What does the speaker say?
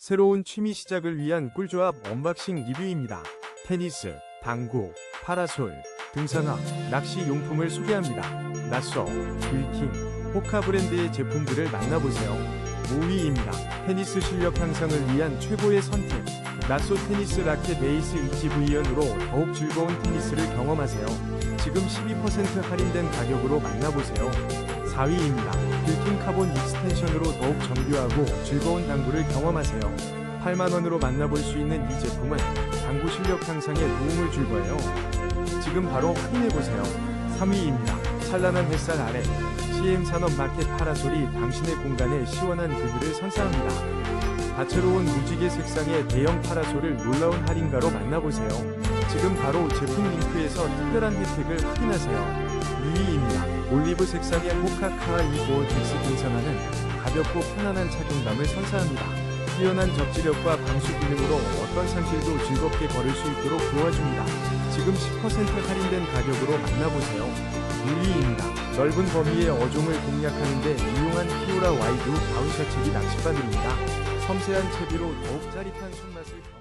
새로운 취미 시작을 위한 꿀조합 언박싱 리뷰입니다. 테니스, 당구, 파라솔, 등산화, 낚시 용품을 소개합니다. 낯서, 빌킹, 호카 브랜드의 제품들을 만나보세요. 5위입니다. 테니스 실력 향상을 위한 최고의 선택. 낯소 테니스 라켓 베이스 EGV연으로 더욱 즐거운 테니스를 경험하세요. 지금 12% 할인된 가격으로 만나보세요. 4위입니다. 빌킹 카본 익스텐션으로 더욱 정교하고 즐거운 당구를 경험하세요. 8만원으로 만나볼 수 있는 이 제품은 당구 실력 향상에 도움을 줄 거예요. 지금 바로 확인해보세요. 3위입니다. 찬란한 햇살 아래 CM 산업 마켓 파라솔이 당신의 공간에 시원한 그늘을 선사합니다. 다채로운 무지개 색상의 대형 파라솔을 놀라운 할인가로 만나보세요. 지금 바로 제품 링크에서 특별한 혜택을 확인하세요. 2위입니다. 올리브 색상의 호카카와 이고 덱스 등산화는 가볍고 편안한 착용감을 선사합니다. 뛰어난 접지력과 방수 기능으로 어떤 산길도 즐겁게 걸을 수 있도록 도와줍니다. 지금 10% 할인된 가격으로 만나보세요. 1위입니다. 넓은 범위의 어종을 공략하는 데 유용한 피오라 와이드 바우샤책이 낚싯바늘입니다. 섬세한 채비로 더욱 짜릿한 손맛을